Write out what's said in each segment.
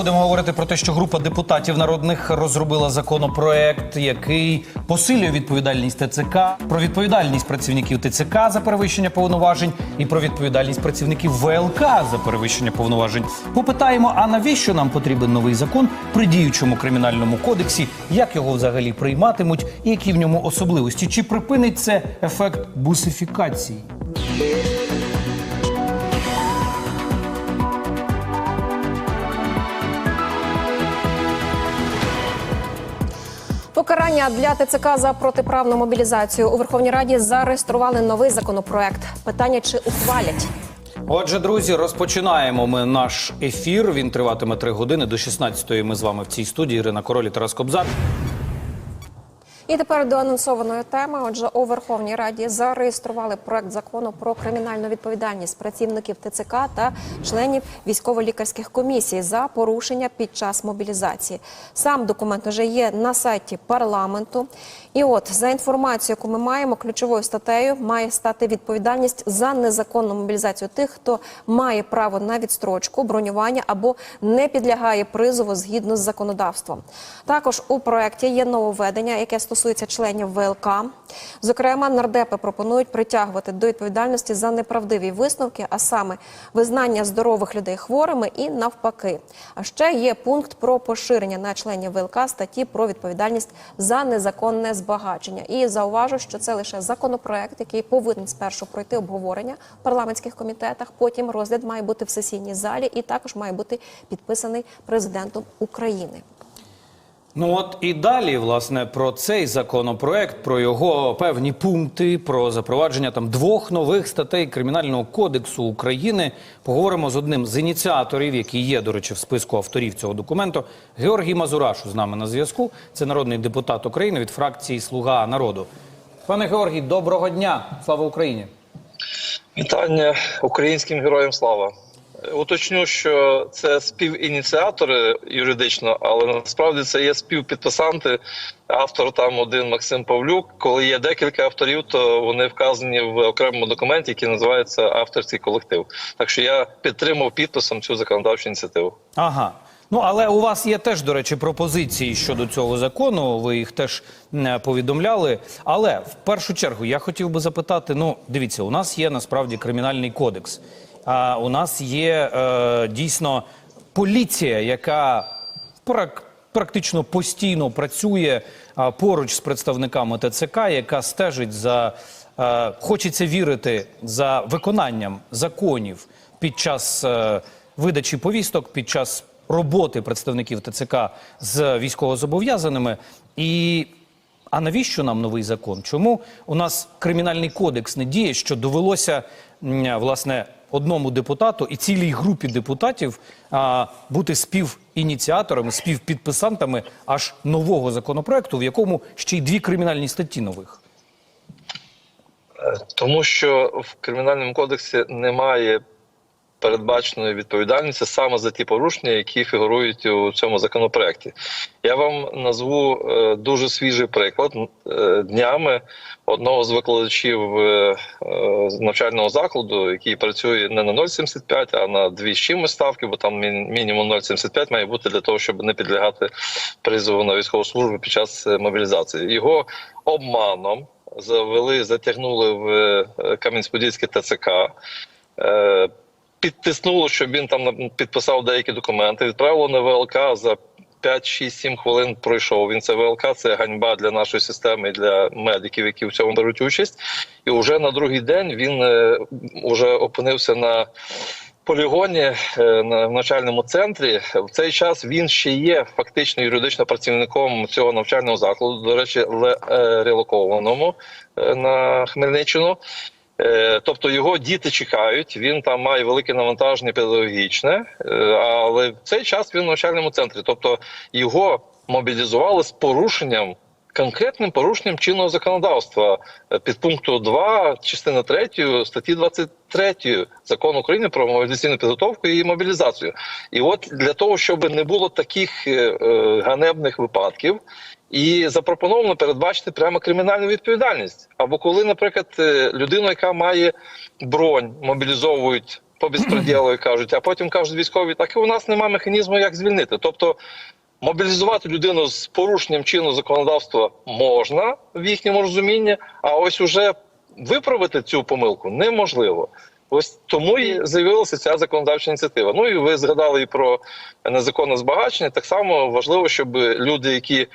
будемо говорити про те, що група депутатів народних розробила законопроект, який посилює відповідальність ТЦК, про відповідальність працівників ТЦК за перевищення повноважень і про відповідальність працівників ВЛК за перевищення повноважень. Попитаємо, а навіщо нам потрібен новий закон при діючому кримінальному кодексі, як його взагалі прийматимуть, і які в ньому особливості? Чи припинить це ефект бусифікації? Покарання для ТЦК за протиправну мобілізацію у Верховній Раді зареєстрували новий законопроект. Питання чи ухвалять? Отже, друзі, розпочинаємо ми наш ефір. Він триватиме три години до 16-ї. Ми з вами в цій студії. Ірина Королі Тарас Кобзар. І тепер до анонсованої теми. Отже, у Верховній Раді зареєстрували проект закону про кримінальну відповідальність працівників ТЦК та членів військово-лікарських комісій за порушення під час мобілізації. Сам документ вже є на сайті парламенту. І от за інформацією, яку ми маємо, ключовою статтею має стати відповідальність за незаконну мобілізацію тих, хто має право на відстрочку, бронювання або не підлягає призову згідно з законодавством. Також у проекті є нововведення, яке стосується членів ВЛК. Зокрема, нардепи пропонують притягувати до відповідальності за неправдиві висновки, а саме визнання здорових людей хворими і навпаки. А ще є пункт про поширення на членів ВЛК статті про відповідальність за незаконне збагачення. І зауважу, що це лише законопроект, який повинен спершу пройти обговорення в парламентських комітетах. Потім розгляд має бути в сесійній залі, і також має бути підписаний президентом України. Ну от і далі, власне, про цей законопроект, про його певні пункти, про запровадження там двох нових статей Кримінального кодексу України. Поговоримо з одним з ініціаторів, який є, до речі, в списку авторів цього документу. Георгій Мазурашу з нами на зв'язку. Це народний депутат України від фракції Слуга народу. Пане Георгій, доброго дня! Слава Україні! Вітання українським героям слава. Уточню, що це співініціатори юридично, але насправді це є співпідписанти. Автор там один Максим Павлюк. Коли є декілька авторів, то вони вказані в окремому документі, який називається авторський колектив. Так що я підтримав підписом цю законодавчу ініціативу. Ага. Ну, але у вас є теж, до речі, пропозиції щодо цього закону. Ви їх теж повідомляли. Але в першу чергу я хотів би запитати: ну, дивіться, у нас є насправді кримінальний кодекс. А у нас є е, дійсно поліція, яка прак- практично постійно працює а, поруч з представниками ТЦК, яка стежить за е, хочеться вірити за виконанням законів під час е, видачі повісток, під час роботи представників ТЦК з військовозобов'язаними. І а навіщо нам новий закон? Чому у нас кримінальний кодекс не діє, що довелося власне одному депутату і цілій групі депутатів а, бути співініціаторами, співпідписантами аж нового законопроекту, в якому ще й дві кримінальні статті нових? Е, Тому що в кримінальному кодексі немає передбаченої відповідальності саме за ті порушення, які фігурують у цьому законопроекті. Я вам назву е, дуже свіжий приклад Е, днями одного з викладачів е, навчального закладу, який працює не на 0,75, а на дві з чимось ставки, бо там мін- мінімум 0,75 має бути для того, щоб не підлягати призову на військову службу під час мобілізації. Його обманом завели, затягнули в е, Кам'янець-Подільське ТЦК. Е, Підтиснуло, щоб він там підписав деякі документи. Відправило на ВЛК за 5-6-7 хвилин пройшов. Він це ВЛК, це ганьба для нашої системи і для медиків, які в цьому беруть участь. І вже на другий день він е, вже опинився на полігоні е, на навчальному центрі. В цей час він ще є фактично юридично працівником цього навчального закладу. До речі, е, релокованому е, на Хмельниччину. Е, Тобто його діти чекають, він там має велике навантаження педагогічне, е, але в цей час він в навчальному центрі. Тобто його мобілізували з порушенням. Конкретним порушенням чинного законодавства е, підпункту 2 частини 3 статті 23 закону України про мобілізаційну підготовку і мобілізацію. І от для того, щоб не було таких ганебних випадків, і запропоновано передбачити прямо кримінальну відповідальність. Або коли, наприклад, е, людину, яка має бронь, мобілізовують по безпреділу, кажуть, а потім кажуть військові, так і у нас немає механізму, як звільнити. Тобто мобілізувати людину з порушенням чинного законодавства можна в їхньому розумінні, а ось уже виправити цю помилку неможливо. Ось тому і з'явилася ця законодавча ініціатива. Ну і ви згадали і про незаконне збагачення. Так само важливо, щоб люди, які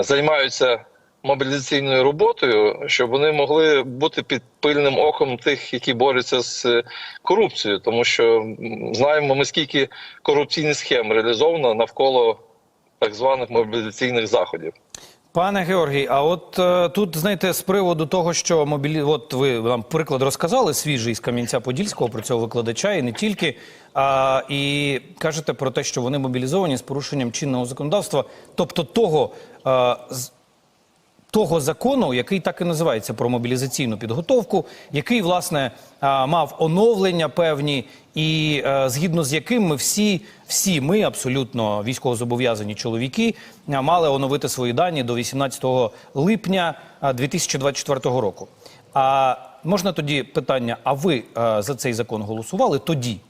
займаються мобілізаційною роботою, щоб вони могли бути під пильним оком тих, які борються з е, корупцією, тому що знаємо ми скільки корупційних схем реалізовано навколо так званих мобілізаційних заходів. Пане Георгій, а от е, тут знаєте, з приводу того, що мобілі... от ви нам приклад розказали свіжий з Кам'янця-Подільського про цього викладача, і не тільки. А, і кажете про те, що вони мобілізовані з порушенням чинного законодавства, тобто того. е, з- того закону, який так і називається про мобілізаційну підготовку, який власне мав оновлення певні, і е, згідно з яким ми всі, всі ми абсолютно військовозобов'язані чоловіки, мали оновити свої дані до 18 липня 2024 року. А можна тоді питання: а ви е, за цей закон голосували тоді?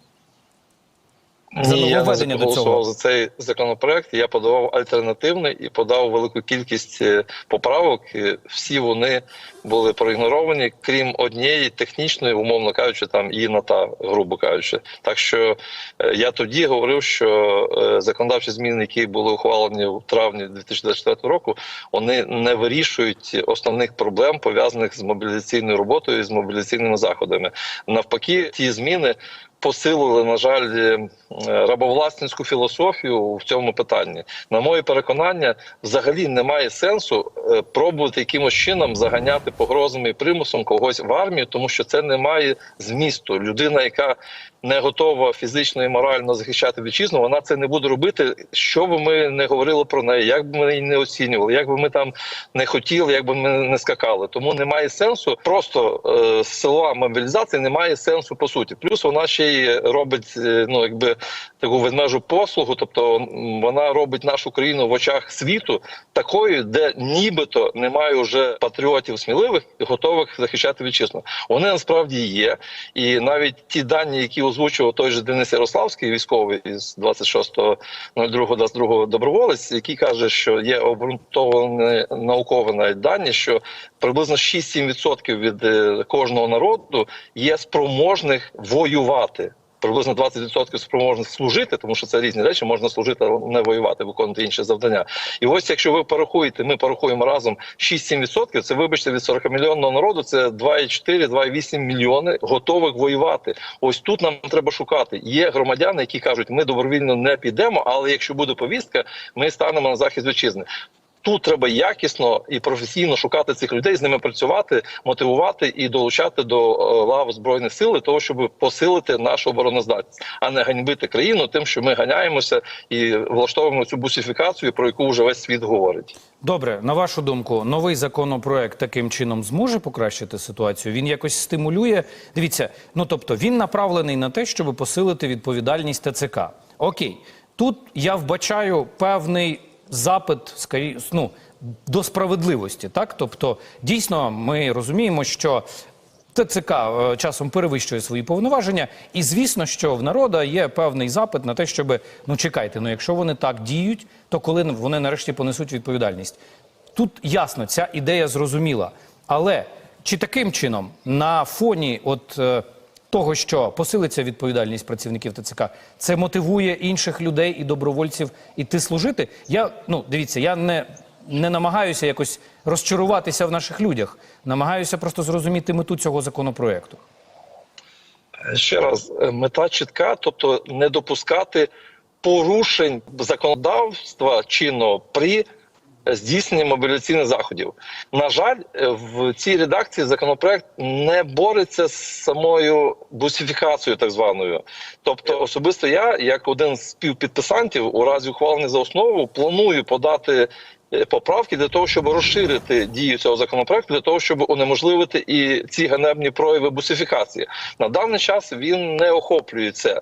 За нововведення до цього? за цей законопроект. Я подавав альтернативний і подав велику кількість е, поправок. Всі вони були проігноровані, крім однієї технічної, умовно кажучи, там і на та, грубо кажучи. Так що е, я тоді говорив, що е, законодавчі зміни, які були ухвалені в травні 2024 року, вони не вирішують основних проблем пов'язаних з мобілізаційною роботою і з мобілізаційними заходами. Навпаки, ті зміни посилили, на жаль, е, рабовласницьку філософію в цьому питанні. На моє переконання, взагалі немає сенсу е, пробувати якимось чином заганяти погрозами і примусом когось в армію, тому що це не має змісту. Людина, яка не готова фізично і морально захищати вітчизну, вона це не буде робити. Що би ми не говорили про неї, як би ми її не оцінювали, як би ми там не хотіли, як би ми не скакали. Тому немає сенсу. Просто е, силова мобілізація немає сенсу по суті. Плюс вона ще й робить е, ну якби таку ведмежу послугу, тобто вона робить нашу країну в очах світу такою, де нібито немає вже патріотів сміливих і готових захищати вітчизну. Вони насправді є, і навіть ті дані, які озвучував той же Денис Ярославський, військовий із 26.02.22 доброволець, який каже, що є обґрунтовані наукові навіть дані, що приблизно 6-7% від е, кожного народу є спроможних воювати. Приблизно 20% спроможних служити, тому що це різні речі, можна служити, але не воювати, виконувати інші завдання. І ось якщо ви порахуєте, ми порахуємо разом 6-7%, це вибачте від 40 мільйонного народу, це 2,4-2,8 мільйони готових воювати. Ось тут нам треба шукати. Є громадяни, які кажуть, ми добровільно не підемо, але якщо буде повістка, ми станемо на захист вітчизни. Тут треба якісно і професійно шукати цих людей, з ними працювати, мотивувати і долучати до е, лав збройних сил того, щоб посилити нашу обороноздатність, а не ганьбити країну тим, що ми ганяємося і влаштовуємо цю бусифікацію, про яку вже весь світ говорить. Добре, на вашу думку, новий законопроект таким чином зможе покращити ситуацію? Він якось стимулює. Дивіться, ну тобто він направлений на те, щоб посилити відповідальність ТЦК. Окей, тут я вбачаю певний запит, скорі, ну, до справедливості. Так, тобто, дійсно, ми розуміємо, що. ТЦК е, часом перевищує свої повноваження, і звісно, що в народа є певний запит на те, щоб ну чекайте, ну якщо вони так діють, то коли вони нарешті понесуть відповідальність? Тут ясно, ця ідея зрозуміла. Але чи таким чином на фоні от е, того, що посилиться відповідальність працівників ТЦК, це мотивує інших людей і добровольців іти служити? Я ну дивіться, я не, не намагаюся якось розчаруватися в наших людях, намагаюся просто зрозуміти мету цього законопроекту. Ще раз, е, мета чітка, тобто не допускати порушень законодавства чинного при здійсненні мобіляційних заходів. На жаль, е, в цій редакції законопроект не бореться з самою бусифікацією, так званою. Тобто, особисто я, як один з співпідписантів, у разі ухвалення за основу, планую подати. е, Поправки для того, щоб розширити дію цього законопроекту, для того, щоб унеможливити і ці ганебні прояви бусифікації. На даний час він не охоплює це.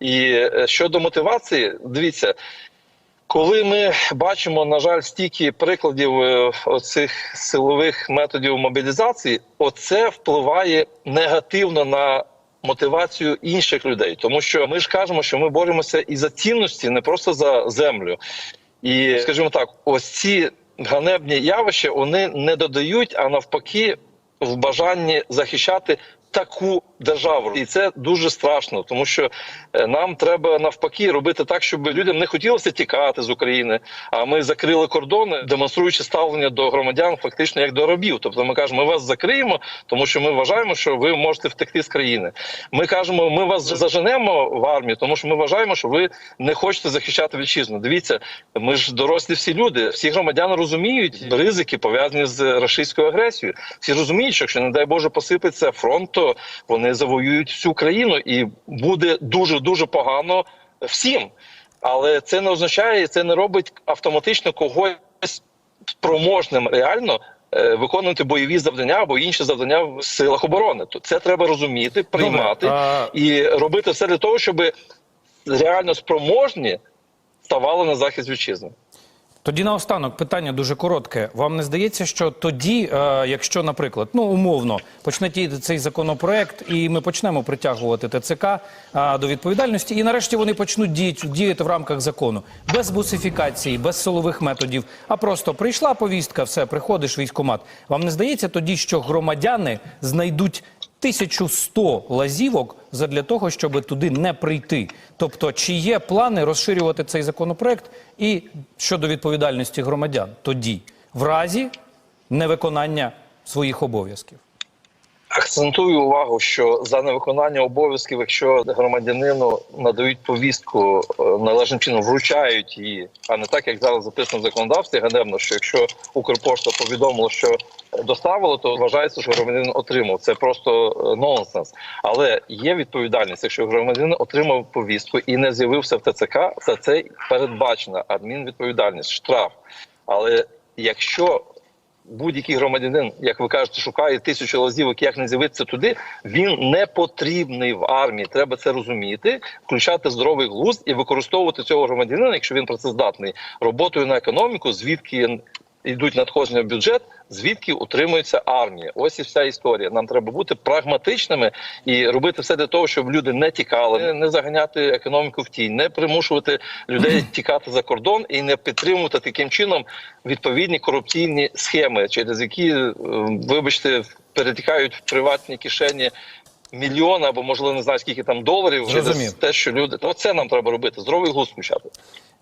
І е, щодо мотивації, дивіться, коли ми бачимо, на жаль, стільки прикладів е, оцих силових методів мобілізації, оце впливає негативно на мотивацію інших людей, тому що ми ж кажемо, що ми боремося і за цінності, не просто за землю. І скажімо так, ось ці ганебні явища вони не додають, а навпаки, в бажанні захищати таку державу, і це дуже страшно, тому що е, нам треба навпаки робити так, щоб людям не хотілося тікати з України. А ми закрили кордони, демонструючи ставлення до громадян, фактично як до рабів. Тобто, ми кажемо, ми вас закриємо, тому що ми вважаємо, що ви можете втекти з країни. Ми кажемо, ми вас заженемо в армію, тому що ми вважаємо, що ви не хочете захищати вітчизну. Дивіться, ми ж дорослі всі люди, всі громадяни розуміють ризики пов'язані з рашистською агресією. Всі розуміють, що якщо не дай Боже посипеться фронт, то вони завоюють всю країну, і буде дуже дуже погано всім. Але це не означає, це не робить автоматично когось спроможним реально. е, Виконувати бойові завдання або інші завдання в силах оборони, то це треба розуміти, приймати а- і робити все для того, щоб реально спроможні ставали на захист вітчизни. Тоді наостанок питання дуже коротке. Вам не здається, що тоді, е, якщо, наприклад, ну умовно почне діяти цей законопроект, і ми почнемо притягувати ТЦК е, до відповідальності, і нарешті вони почнуть діяти, діяти в рамках закону без бусифікації, без силових методів, а просто прийшла повістка, все, приходиш в військкомат. Вам не здається тоді, що громадяни знайдуть 1100 лазівок задля того, щоб туди не прийти. Тобто, чи є плани розширювати цей законопроект і щодо відповідальності громадян тоді, в разі невиконання своїх обов'язків? Акцентую увагу, що за невиконання обов'язків, якщо громадянину надають повістку е, належним чином, вручають її, а не так, як зараз записано в законодавстві, ганебно, що якщо Укрпошта повідомило, що доставило, то вважається, що громадянин отримав. Це просто е, нонсенс. Але є відповідальність, якщо громадянин отримав повістку і не з'явився в ТЦК, то це передбачена адмінвідповідальність, штраф. Але якщо будь-який громадянин, як ви кажете, шукає тисячу лазівок, як не з'явитися туди. Він не потрібний в армії. Треба це розуміти, включати здоровий глузд і використовувати цього громадянина, якщо він працездатний, роботою на економіку, звідки йдуть надходження в бюджет, звідки утримується армія. Ось і вся історія. Нам треба бути прагматичними і робити все для того, щоб люди не тікали, не- заганяти економіку в тінь, не примушувати людей тікати за кордон і не підтримувати таким чином відповідні корупційні схеми, через які, е, вибачте, перетікають в приватні кишені. Мільйони або можливо не знаю скільки там доларів через те, що люди оце нам треба робити. Здоровий глузд включати.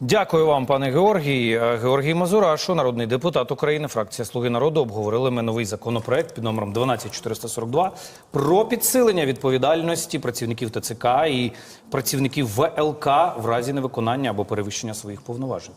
Дякую вам, пане Георгій. Е, Георгій Мазурашу, народний депутат України, фракція Слуги народу, обговорили ми новий законопроект під номером 12442 про підсилення відповідальності працівників ТЦК і працівників ВЛК в разі невиконання або перевищення своїх повноважень.